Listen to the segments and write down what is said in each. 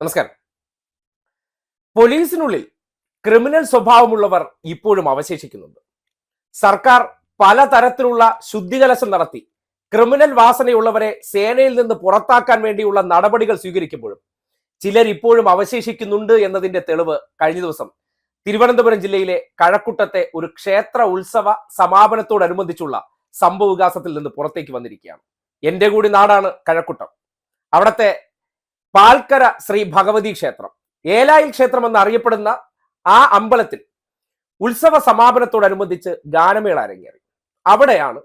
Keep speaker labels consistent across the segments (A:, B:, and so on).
A: നമസ്കാരം. പോലീസിനുള്ളിൽ ക്രിമിനൽ സ്വഭാവമുള്ളവർ ഇപ്പോഴും അവശേഷിക്കുന്നുണ്ട്. സർക്കാർ പലതരത്തിലുള്ള ശുദ്ധികലശം നടത്തി ക്രിമിനൽ വാസനയുള്ളവരെ സേനയിൽ നിന്ന് പുറത്താക്കാൻ വേണ്ടിയുള്ള നടപടികൾ സ്വീകരിക്കുമ്പോഴും ചിലർ ഇപ്പോഴും അവശേഷിക്കുന്നുണ്ട് എന്നതിന്റെ തെളിവ് കഴിഞ്ഞ ദിവസം തിരുവനന്തപുരം ജില്ലയിലെ കഴക്കൂട്ടത്തെ ഒരു ക്ഷേത്ര ഉത്സവ സമാപനത്തോടനുബന്ധിച്ചുള്ള സംഭവ വികാസത്തിൽ നിന്ന് പുറത്തേക്ക് വന്നിരിക്കുകയാണ്. എന്റെ കൂടി നാടാണ് കഴക്കൂട്ടം. അവിടത്തെ പാൽക്കര ശ്രീ ഭഗവതി ക്ഷേത്രം. ഏലായിൽ ക്ഷേത്രം എന്ന് അറിയപ്പെടുന്ന ആ അമ്പലത്തിൽ ഉത്സവ സമാപനത്തോടനുബന്ധിച്ച് ഗാനമേള അരങ്ങേറി. അവിടെയാണ്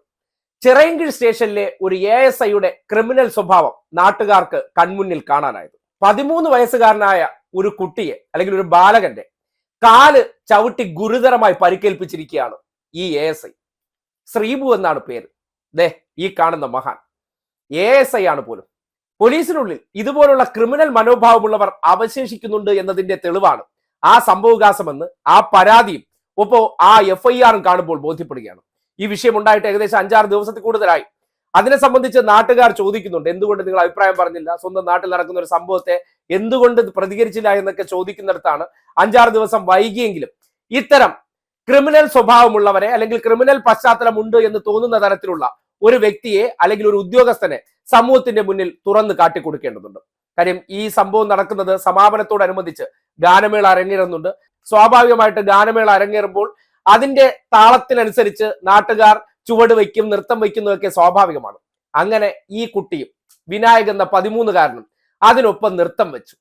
A: ചിറയൻകീഴ് സ്റ്റേഷനിലെ ഒരു എ എസ് ഐയുടെ ക്രിമിനൽ സ്വഭാവം നാട്ടുകാർക്ക് കൺമുന്നിൽ കാണാനായത്. പതിമൂന്ന് വയസ്സുകാരനായ ഒരു കുട്ടിയെ അല്ലെങ്കിൽ ഒരു ബാലകന്റെ കാൽ ചവിട്ടി ഗുരുതരമായി പരിക്കേൽപ്പിച്ചിരിക്കുകയാണ് ഈ എ എസ് ഐ ശ്രീബു എന്നാണ് പേര്. ദേ ഈ കാണുന്ന മഹാൻ. എ എസ് ഐ ആണ് പോലും. പോലീസിനുള്ളിൽ ഇതുപോലുള്ള ക്രിമിനൽ മനോഭാവമുള്ളവർ അവശേഷിക്കുന്നുണ്ട് എന്നതിന്റെ തെളിവാണ് ആ സംഭവവികാസമെന്ന് ആ പരാതിയും ഒപ്പോ ആ എഫ് ഐ ആറും കാണുമ്പോൾ ബോധ്യപ്പെടുകയാണ്. ഈ വിഷയം ഉണ്ടായിട്ട് ഏകദേശം അഞ്ചാറ് ദിവസത്തിൽ കൂടുതലായി. അതിനെ സംബന്ധിച്ച് നാട്ടുകാർ ചോദിക്കുന്നുണ്ട് എന്തുകൊണ്ട് നിങ്ങൾ അഭിപ്രായം പറഞ്ഞില്ല? സ്വന്തം നാട്ടിൽ നടക്കുന്ന ഒരു സംഭവത്തെ എന്തുകൊണ്ട് പ്രതികരിച്ചില്ല എന്നൊക്കെ ചോദിക്കുന്നിടത്താണ് അഞ്ചാറ് ദിവസം വൈകിയെങ്കിലും ഇത്തരം ക്രിമിനൽ സ്വഭാവമുള്ളവരെ അല്ലെങ്കിൽ ക്രിമിനൽ പശ്ചാത്തലമുണ്ട് എന്ന് തോന്നുന്ന തരത്തിലുള്ള ഒരു വ്യക്തിയെ അല്ലെങ്കിൽ ഒരു ഉദ്യോഗസ്ഥനെ സമൂഹത്തിന്റെ മുന്നിൽ തുറന്ന് കാട്ടിക്കൊടുക്കേണ്ടതുണ്ട്. കാര്യം ഈ സംഭവം നടക്കുന്നത് സമാപനത്തോടനുബന്ധിച്ച് ഗാനമേള അരങ്ങേറുന്നുണ്ട്. സ്വാഭാവികമായിട്ട് ഗാനമേള അരങ്ങേറുമ്പോൾ അതിന്റെ താളത്തിനനുസരിച്ച് നാട്ടുകാർ ചുവട് വയ്ക്കും നൃത്തം വയ്ക്കുന്നതൊക്കെ സ്വാഭാവികമാണ്. അങ്ങനെ ഈ കുട്ടിയും വിനായക് എന്ന പതിമൂന്നുകാരനും അതിനൊപ്പം നൃത്തം വെച്ചു.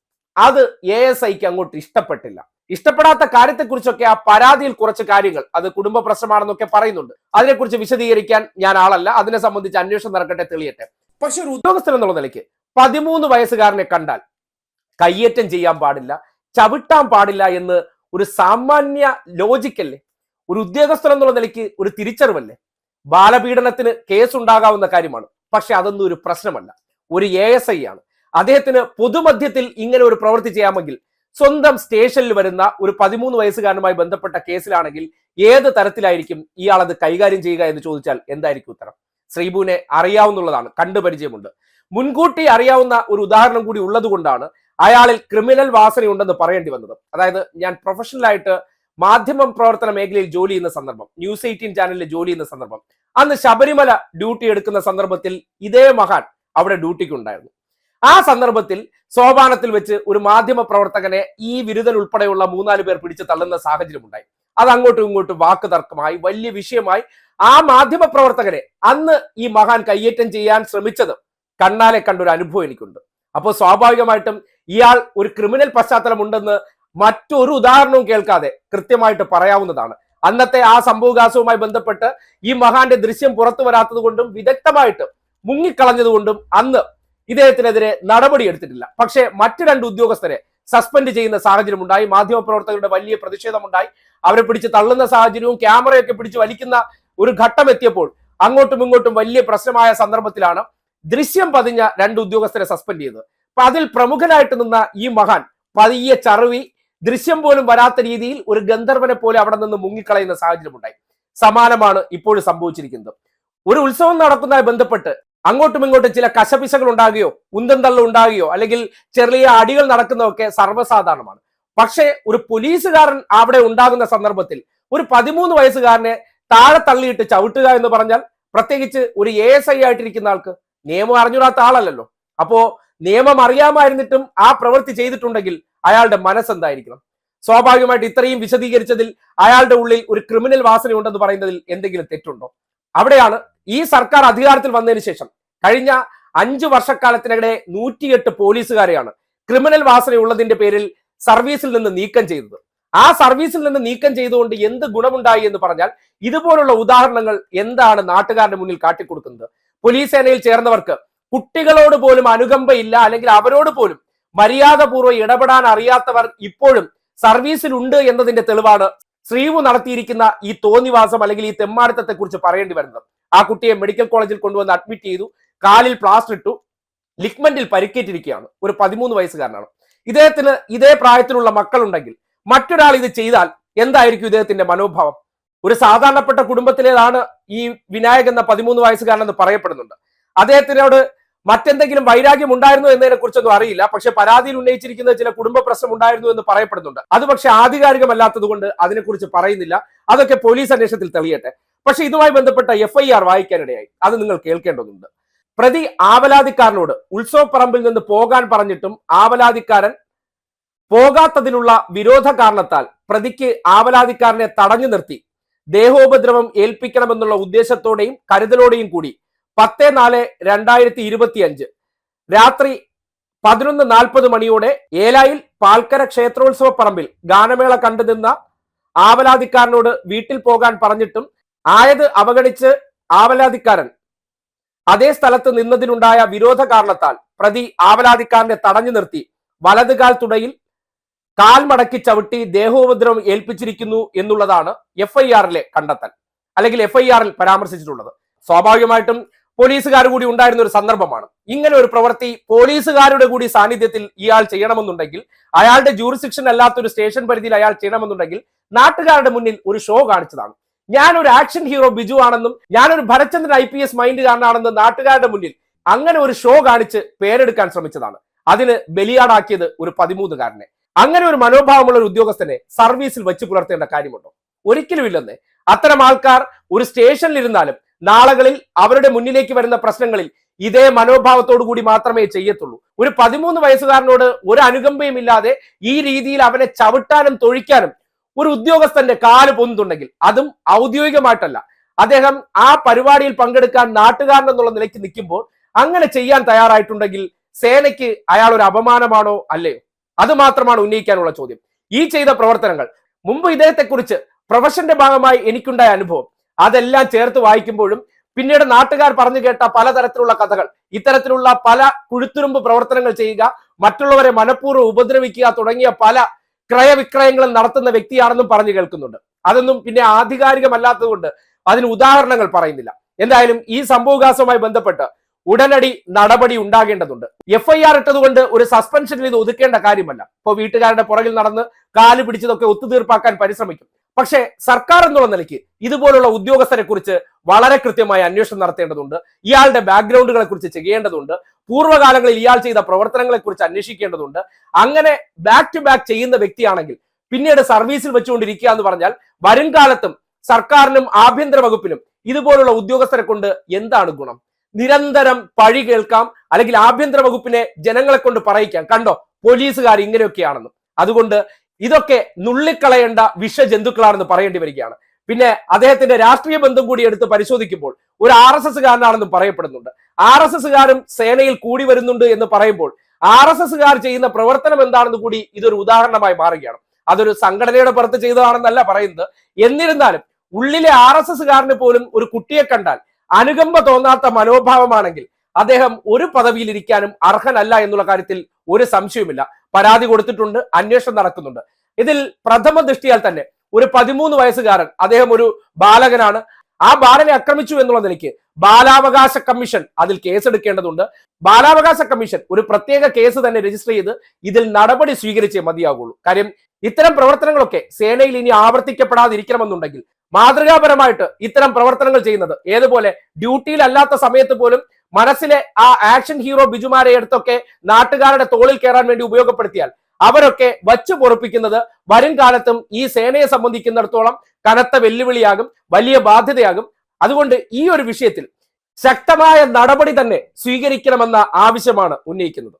A: അത് എ എസ് ഐക്ക് അങ്ങോട്ട് ഇഷ്ടപ്പെട്ടില്ല. ഇഷ്ടപ്പെടാത്ത കാര്യത്തെക്കുറിച്ചൊക്കെ ആ പരാതിയിൽ കുറച്ച് കാര്യങ്ങൾ അത് കുടുംബ പ്രശ്നമാണെന്നൊക്കെ പറയുന്നുണ്ട്. അതിനെക്കുറിച്ച് വിശദീകരിക്കാൻ ഞാൻ ആളല്ല. അതിനെ സംബന്ധിച്ച് അന്വേഷണം നടക്കട്ടെ തെളിയട്ടെ. പക്ഷെ ഒരു ഉദ്യോഗസ്ഥൻ എന്നുള്ള നിലയ്ക്ക് പതിമൂന്ന് വയസ്സുകാരനെ കണ്ടാൽ കയ്യേറ്റം ചെയ്യാൻ പാടില്ല ചവിട്ടാൻ പാടില്ല എന്ന് ഒരു സാമാന്യ ലോജിക്കല്ലേ? ഒരു ഉദ്യോഗസ്ഥൻ എന്നുള്ള നിലയ്ക്ക് ഒരു തിരിച്ചറിവല്ലേ? ബാലപീഡനത്തിന് കേസ് ഉണ്ടാകാവുന്ന കാര്യമാണ്. പക്ഷെ അതൊന്നും ഒരു പ്രശ്നമല്ല. ഒരു എ എസ് ഐ ആണ്. അദ്ദേഹത്തിന് പൊതുമധ്യത്തിൽ ഇങ്ങനെ ഒരു പ്രവൃത്തി ചെയ്യാമെങ്കിൽ സ്വന്തം സ്റ്റേഷനിൽ വരുന്ന ഒരു പതിമൂന്ന് വയസ്സുകാരനുമായി ബന്ധപ്പെട്ട കേസിലാണെങ്കിൽ ഏത് തരത്തിലായിരിക്കും ഇയാൾ അത് കൈകാര്യം ചെയ്യുക എന്ന് ചോദിച്ചാൽ എന്തായിരിക്കും ഉത്തരം? ശ്രീബുവിനെ അറിയാവുന്നുള്ളതാണ് കണ്ടുപരിചയമുണ്ട് മുൻകൂട്ടി അറിയാവുന്ന ഒരു ഉദാഹരണം കൂടി ഉള്ളതുകൊണ്ടാണ് അയാളിൽ ക്രിമിനൽ വാസനയുണ്ടെന്ന് പറയേണ്ടി വന്നത്. അതായത് ഞാൻ പ്രൊഫഷണലായിട്ട് മാധ്യമ പ്രവർത്തന മേഖലയിൽ ജോലി ചെയ്യുന്ന സന്ദർഭം ന്യൂസ് എയ്റ്റീൻ ചാനലിൽ ജോലി ചെയ്യുന്ന സന്ദർഭം അന്ന് ശബരിമല ഡ്യൂട്ടി എടുക്കുന്ന സന്ദർഭത്തിൽ ഇതേ മഹാൻ അവിടെ ഡ്യൂട്ടിക്ക് ഉണ്ടായിരുന്നു ആ സന്ദർഭത്തിൽ സോപാനത്തിൽ വെച്ച് ഒരു മാധ്യമ പ്രവർത്തകനെ ഈ വിരുദ്ധൻ ഉൾപ്പെടെയുള്ള മൂന്നാൽ പേർ പിടിച്ച് തള്ളുന്ന സാഹചര്യം ഉണ്ടായി അത് അങ്ങോട്ടും ഇങ്ങോട്ടും വാക്ക് തർക്കമായി വലിയ വിഷയമായി. ആ മാധ്യമ പ്രവർത്തകനെ അന്ന് ഈ മഹാൻ കയ്യേറ്റം ചെയ്യാൻ ശ്രമിച്ചത് കണ്ണാലെ കണ്ടൊരു അനുഭവം എനിക്കുണ്ട്. അപ്പോൾ സ്വാഭാവികമായിട്ടും ഇയാൾ ഒരു ക്രിമിനൽ പശ്ചാത്തലമുണ്ടെന്ന് മറ്റൊരു ഉദാഹരണവും കേൾക്കാതെ കൃത്യമായിട്ട് പറയാവുന്നതാണ്. അന്നത്തെ ആ സംഭവകാശവുമായി ബന്ധപ്പെട്ട് ഈ മഹാന്റെ ദൃശ്യം പുറത്തു വരാത്തത് കൊണ്ടും വിദഗ്ധമായിട്ട് മുങ്ങിക്കളഞ്ഞതുകൊണ്ടും അന്ന് ഇദ്ദേഹത്തിനെതിരെ നടപടി എടുത്തിട്ടില്ല. പക്ഷേ മറ്റു രണ്ട് ഉദ്യോഗസ്ഥരെ സസ്പെൻഡ് ചെയ്യുന്ന സാഹചര്യം ഉണ്ടായി. മാധ്യമപ്രവർത്തകരുടെ വലിയ പ്രതിഷേധമുണ്ടായി. അവരെ പിടിച്ച് തള്ളുന്ന സാഹചര്യവും ക്യാമറയൊക്കെ പിടിച്ച് വലിക്കുന്ന ഒരു ഘട്ടം എത്തിയപ്പോൾ അങ്ങോട്ടും ഇങ്ങോട്ടും വലിയ പ്രശ്നമായ സന്ദർഭത്തിലാണ് ദൃശ്യം പതിഞ്ഞ രണ്ട് ഉദ്യോഗസ്ഥരെ സസ്പെൻഡ് ചെയ്തത്. അപ്പൊ അതിൽ പ്രമുഖനായിട്ട് നിന്ന ഈ മഹാൻ പതിയെ ചറുവി ദൃശ്യം പോലും വരാത്ത രീതിയിൽ ഒരു ഗന്ധർവനെ പോലെ അവിടെ നിന്ന് മുങ്ങിക്കളയുന്ന സാഹചര്യം ഉണ്ടായി സമാനമാണ് ഇപ്പോഴും സംഭവിച്ചിരിക്കുന്നത്. ഒരു ഉത്സവം നടക്കുന്നതായി ബന്ധപ്പെട്ട് അങ്ങോട്ടും ഇങ്ങോട്ടും ചില കശപിശകൾ ഉണ്ടാകുകയോ ഉന്തം തള്ളം ഉണ്ടാകുകയോ അല്ലെങ്കിൽ ചെറിയ അടികൾ നടക്കുന്നതൊക്കെ സർവസാധാരണമാണ്. പക്ഷേ ഒരു പോലീസുകാരൻ അവിടെ ഉണ്ടാകുന്ന സന്ദർഭത്തിൽ ഒരു പതിമൂന്ന് വയസ്സുകാരനെ താഴെ തള്ളിയിട്ട് ചവിട്ടുക എന്ന് പറഞ്ഞാൽ പ്രത്യേകിച്ച് ഒരു എ എസ് ഐ ആയിട്ടിരിക്കുന്ന ആൾക്ക് നിയമം അറിഞ്ഞൂടാത്ത ആളല്ലല്ലോ. അപ്പോ നിയമം അറിയാമായിരുന്നിട്ടും ആ പ്രവൃത്തി ചെയ്തിട്ടുണ്ടെങ്കിൽ അയാളുടെ മനസ്സെന്തായിരിക്കണം? സ്വാഭാവികമായിട്ട് ഇത്രയും വിശദീകരിച്ചതിൽ അയാളുടെ ഉള്ളിൽ ഒരു ക്രിമിനൽ വാസന ഉണ്ടെന്ന് പറയുന്നതിൽ എന്തെങ്കിലും തെറ്റുണ്ടോ? അവിടെയാണ് ഈ സർക്കാർ അധികാരത്തിൽ വന്നതിന് ശേഷം കഴിഞ്ഞ അഞ്ചു വർഷക്കാലത്തിനിടെ നൂറ്റിയെട്ട് പോലീസുകാരെയാണ് ക്രിമിനൽ വാസന ഉള്ളതിന്റെ പേരിൽ സർവീസിൽ നിന്ന് നീക്കം ചെയ്തത്. ആ സർവീസിൽ നിന്ന് നീക്കം ചെയ്തുകൊണ്ട് എന്ത് ഗുണമുണ്ടായി എന്ന് പറഞ്ഞാൽ ഇതുപോലുള്ള ഉദാഹരണങ്ങൾ എന്താണ് നാട്ടുകാരുടെ മുന്നിൽ കാട്ടിക്കൊടുക്കുന്നത്? പോലീസ് സേനയിൽ ചേർന്നവർക്ക് കുട്ടികളോട് പോലും അനുകമ്പയില്ല അല്ലെങ്കിൽ അവരോട് പോലും മര്യാദപൂർവം ഇടപെടാൻ അറിയാത്തവർ ഇപ്പോഴും സർവീസിലുണ്ട് എന്നതിന്റെ തെളിവാണ് ശ്രീവു നടത്തിയിരിക്കുന്ന ഈ തോന്നിവാസം അല്ലെങ്കിൽ ഈ തെമ്മാടിത്തത്തെ കുറിച്ച് പറയേണ്ടി വരുന്നത്. ആ കുട്ടിയെ മെഡിക്കൽ കോളേജിൽ കൊണ്ടുവന്ന് അഡ്മിറ്റ് ചെയ്തു. കാലിൽ പ്ലാസ്റ്റർ ഇട്ടു. ലിക്മെന്റിൽ പരിക്കേറ്റിരിക്കുകയാണ്. ഒരു പതിമൂന്ന് വയസ്സുകാരനാണ്. ഇദ്ദേഹത്തിന് ഇതേ പ്രായത്തിലുള്ള മക്കളുണ്ടെങ്കിൽ മറ്റൊരാൾ ഇത് ചെയ്താൽ എന്തായിരിക്കും ഇദ്ദേഹത്തിന്റെ മനോഭാവം? ഒരു സാധാരണപ്പെട്ട കുടുംബത്തിലേതാണ് ഈ വിനായക് എന്ന പതിമൂന്ന് വയസ്സുകാരനെന്ന് പറയപ്പെടുന്നുണ്ട്. അദ്ദേഹത്തിനോട് മറ്റെന്തെങ്കിലും വൈരാഗ്യം ഉണ്ടായിരുന്നു എന്നതിനെ കുറിച്ചൊന്നും അറിയില്ല. പക്ഷെ പരാതിയിൽ ഉന്നയിച്ചിരിക്കുന്ന ചില കുടുംബ പ്രശ്നം ഉണ്ടായിരുന്നു എന്ന് പറയപ്പെടുന്നുണ്ട്. അത് പക്ഷെ ആധികാരികമല്ലാത്തത് കൊണ്ട് അതിനെക്കുറിച്ച് പറയുന്നില്ല. അതൊക്കെ പോലീസ് അന്വേഷണത്തിൽ തെളിയട്ടെ. പക്ഷെ ഇതുമായി ബന്ധപ്പെട്ട എഫ് ഐ ആർ വായിക്കാനിടയായി. അത് നിങ്ങൾ കേൾക്കേണ്ടതുണ്ട്. പ്രതി ആവലാതിക്കാരനോട് ഉത്സവ പറമ്പിൽ നിന്ന് പോകാൻ പറഞ്ഞിട്ടും ആവലാതിക്കാരൻ പോകാത്തതിനുള്ള വിരോധ കാരണത്താൽ പ്രതിക്ക് ആവലാതിക്കാരനെ തടഞ്ഞു നിർത്തി. ദേഹോപദ്രവം ഏൽപ്പിക്കണമെന്നുള്ള ഉദ്ദേശത്തോടെയും കരുതലോടെയും കൂടി പത്ത് നാല് രണ്ടായിരത്തി ഇരുപത്തി അഞ്ച് രാത്രി പതിനൊന്ന് നാൽപ്പത് മണിയോടെ ഏലായിൽ പാൽക്കര ക്ഷേത്രോത്സവ പറമ്പിൽ ഗാനമേള കണ്ടു നിന്ന ആവലാതിക്കാരനോട് വീട്ടിൽ പോകാൻ പറഞ്ഞിട്ടും ആയത് അവഗണിച്ച് ആവലാതിക്കാരൻ അതേ സ്ഥലത്ത് നിന്നതിനുണ്ടായ വിരോധ കാരണത്താൽ പ്രതി ആവലാതിക്കാരനെ തടഞ്ഞു നിർത്തി വലതുകാൽ തുടയിൽ കാൽ മടക്കി ചവിട്ടി ദേഹോപദ്രവം ഏൽപ്പിച്ചിരിക്കുന്നു എന്നുള്ളതാണ് എഫ് കണ്ടെത്തൽ. അല്ലെങ്കിൽ എഫ് പരാമർശിച്ചിട്ടുള്ളത്. സ്വാഭാവികമായിട്ടും പോലീസുകാർ കൂടി ഉണ്ടായിരുന്ന ഒരു സന്ദർഭമാണ്. ഇങ്ങനെ ഒരു പ്രവൃത്തി പോലീസുകാരുടെ കൂടി സാന്നിധ്യത്തിൽ ഇയാൾ ചെയ്യണമെന്നുണ്ടെങ്കിൽ അയാളുടെ ജൂറിസിക്ഷൻ അല്ലാത്ത ഒരു സ്റ്റേഷൻ പരിധിയിൽ അയാൾ ചെയ്യണമെന്നുണ്ടെങ്കിൽ നാട്ടുകാരുടെ മുന്നിൽ ഒരു ഷോ കാണിച്ചതാണ്. ഞാൻ ഒരു ആക്ഷൻ ഹീറോ ബിജു ആണെന്നും ഞാനൊരു ഭരചന്ദ്രൻ ഐ പി എസ് മൈൻഡുകാരനാണെന്ന് നാട്ടുകാരുടെ മുന്നിൽ അങ്ങനെ ഒരു ഷോ കാണിച്ച് പേരെടുക്കാൻ ശ്രമിച്ചതാണ്. അതിന് ബലിയാടാക്കിയത് ഒരു പതിമൂന്നുകാരനെ. അങ്ങനെ ഒരു മനോഭാവമുള്ള ഒരു ഉദ്യോഗസ്ഥനെ സർവീസിൽ വെച്ച് പുലർത്തേണ്ട കാര്യമുണ്ടോ? ഒരിക്കലും ഇല്ലെന്നേ അത്തരം ആൾക്കാർ ഒരു സ്റ്റേഷനിൽ ഇരുന്നാലും നാളുകളിൽ അവരുടെ മുന്നിലേക്ക് വരുന്ന പ്രശ്നങ്ങളിൽ ഇതേ മനോഭാവത്തോടു കൂടി മാത്രമേ ചെയ്യത്തുള്ളൂ. ഒരു പതിമൂന്ന് വയസ്സുകാരനോട് ഒരു അനുകമ്പയും ഇല്ലാതെ ഈ രീതിയിൽ അവനെ ചവിട്ടാനും തൊഴിക്കാനും ഒരു ഉദ്യോഗസ്ഥന്റെ കാൽ പൊന്നുണ്ടെങ്കിൽ അതും ഔദ്യോഗികമായിട്ടല്ല. അദ്ദേഹം ആ പരിപാടിയിൽ പങ്കെടുക്കാൻ നാട്ടുകാരൻ എന്നുള്ള നിലയ്ക്ക് നിൽക്കുമ്പോൾ അങ്ങനെ ചെയ്യാൻ തയ്യാറായിട്ടുണ്ടെങ്കിൽ സേനയ്ക്ക് അയാൾ ഒരു അപമാനമാണോ അല്ലയോ? അത് മാത്രമാണ് ഉന്നയിക്കാനുള്ള ചോദ്യം. ഈ ചെയ്ത പ്രവർത്തനങ്ങൾ മുമ്പ് ഇദ്ദേഹത്തെക്കുറിച്ച് പ്രൊഫഷന്റെ ഭാഗമായി എനിക്കുണ്ടായ അനുഭവം. അതെല്ലാം ചേർത്ത് വായിക്കുമ്പോഴും പിന്നീട് നാട്ടുകാർ പറഞ്ഞു കേട്ട പലതരത്തിലുള്ള കഥകൾ ഇത്തരത്തിലുള്ള പല കുഴുത്തുരുമ്പ് പ്രവർത്തനങ്ങൾ ചെയ്യുക മറ്റുള്ളവരെ മനഃപൂർവം ഉപദ്രവിക്കുക തുടങ്ങിയ പല ക്രയവിക്രയങ്ങളും നടത്തുന്ന വ്യക്തിയാണെന്നും പറഞ്ഞു കേൾക്കുന്നുണ്ട്. അതൊന്നും പിന്നെ ആധികാരികമല്ലാത്തതുകൊണ്ട് അതിന് ഉദാഹരണങ്ങൾ പറയുന്നില്ല. എന്തായാലും ഈ സംഭവവികാസവുമായി ബന്ധപ്പെട്ട് ഉടനടി നടപടി ഉണ്ടാകേണ്ടതുണ്ട്. എഫ് ഐ ആർ ഇട്ടതുകൊണ്ട് ഒരു സസ്പെൻഷനിൽ ഇത് ഒതുക്കേണ്ട കാര്യമല്ല. ഇപ്പോൾ വീട്ടുകാരുടെ പുറകിൽ നടന്ന് കാൽ പിടിച്ചതൊക്കെ ഒത്തുതീർപ്പാക്കാൻ പരിശ്രമിക്കും. പക്ഷേ സർക്കാർ എന്നുള്ള നിലയ്ക്ക് ഇതുപോലുള്ള ഉദ്യോഗസ്ഥരെ കുറിച്ച് വളരെ കൃത്യമായ അന്വേഷണം നടത്തേണ്ടതുണ്ട്. ഇയാളുടെ ബാക്ക്ഗ്രൗണ്ടുകളെ കുറിച്ച് ചെയ്യേണ്ടതുണ്ട്. പൂർവകാലങ്ങളിൽ ഇയാൾ ചെയ്ത പ്രവർത്തനങ്ങളെ കുറിച്ച് അന്വേഷിക്കേണ്ടതുണ്ട്. അങ്ങനെ ബാക്ക് ടു ബാക്ക് ചെയ്യുന്ന വ്യക്തിയാണെങ്കിൽ പിന്നീട് സർവീസിൽ വെച്ചുകൊണ്ടിരിക്കുക എന്ന് പറഞ്ഞാൽ വരും കാലത്തും സർക്കാരിനും ആഭ്യന്തര വകുപ്പിനും ഇതുപോലുള്ള ഉദ്യോഗസ്ഥരെ കൊണ്ട് എന്താണ് ഗുണം? നിരന്തരം പഴി കേൾക്കാം അല്ലെങ്കിൽ ആഭ്യന്തര വകുപ്പിനെ ജനങ്ങളെ കൊണ്ട് പറയിക്കാം. കണ്ടോ? പോലീസുകാർ ഇങ്ങനെയൊക്കെയാണെന്നും. അതുകൊണ്ട് ഇതൊക്കെ നുള്ളിക്കളയേണ്ട വിഷജന്തുക്കളാണെന്ന് പറയേണ്ടി വരികയാണ്. പിന്നെ അദ്ദേഹത്തിന്റെ രാഷ്ട്രീയ ബന്ധം കൂടി എടുത്ത് പരിശോധിക്കുമ്പോൾ ഒരു ആർ എസ് എസ്സുകാരനാണെന്നും പറയപ്പെടുന്നുണ്ട്. ആർ എസ് എസ്സുകാരും സേനയിൽ കൂടി വരുന്നുണ്ട് എന്ന് പറയുമ്പോൾ ആർ എസ് എസ്സുകാർ ചെയ്യുന്ന പ്രവർത്തനം എന്താണെന്ന് കൂടി ഇതൊരു ഉദാഹരണമായി മാറുകയാണ്. അതൊരു സംഘടനയുടെ പുറത്ത് ചെയ്തതാണെന്നല്ല പറയുന്നത്. എന്നിരുന്നാലും ഉള്ളിലെ ആർ എസ് എസ്സുകാരന് പോലും ഒരു കുട്ടിയെ കണ്ടാൽ അനുകമ്പ തോന്നാത്ത മനോഭാവമാണെങ്കിൽ അദ്ദേഹം ഒരു പദവിയിൽ ഇരിക്കാനും അർഹനല്ല എന്നുള്ള കാര്യത്തിൽ ഒരു സംശയവുമില്ല. പരാതി കൊടുത്തിട്ടുണ്ട് അന്വേഷണം നടക്കുന്നുണ്ട്. ഇതിൽ പ്രഥമ ദൃഷ്ടിയാൽ തന്നെ ഒരു പതിമൂന്ന് വയസ്സുകാരൻ അദ്ദേഹം ഒരു ബാലകനാണ്. ആ ബാലനെ ആക്രമിച്ചു എന്നുള്ള നിലയ്ക്ക് ബാലാവകാശ കമ്മീഷൻ അതിൽ കേസെടുക്കേണ്ടതുണ്ട് ബാലാവകാശ കമ്മീഷൻ ഒരു പ്രത്യേക കേസ് തന്നെ രജിസ്റ്റർ ചെയ്ത് ഇതിൽ നടപടി സ്വീകരിച്ചേ മതിയാകുള്ളൂ കാര്യം ഇത്തരം പ്രവർത്തനങ്ങളൊക്കെ സേനയിൽ ഇനി ആവർത്തിക്കപ്പെടാതിരിക്കണമെന്നുണ്ടെങ്കിൽ മാതൃകാപരമായിട്ട് ഇത്തരം പ്രവർത്തനങ്ങൾ ചെയ്യുന്നത് ഏതുപോലെ ഡ്യൂട്ടിയിലല്ലാത്ത സമയത്ത് പോലും മനസ്സിലെ ആ ആക്ഷൻ ഹീറോ ബിജുമാരെ എടുത്തൊക്കെ നാട്ടുകാരുടെ തോളിൽ കയറാൻ വേണ്ടി ഉപയോഗപ്പെടുത്തിയാൽ അവരൊക്കെ വച്ചു പൊറപ്പിക്കുന്നത് വരും കാലത്തും ഈ സേനയെ സംബന്ധിക്കുന്നിടത്തോളം കനത്ത വെല്ലുവിളിയാകും വലിയ ബാധ്യതയാകും. അതുകൊണ്ട് ഈ ഒരു വിഷയത്തിൽ ശക്തമായ നടപടി തന്നെ സ്വീകരിക്കണമെന്ന ആവശ്യമാണ് ഉന്നയിക്കുന്നത്.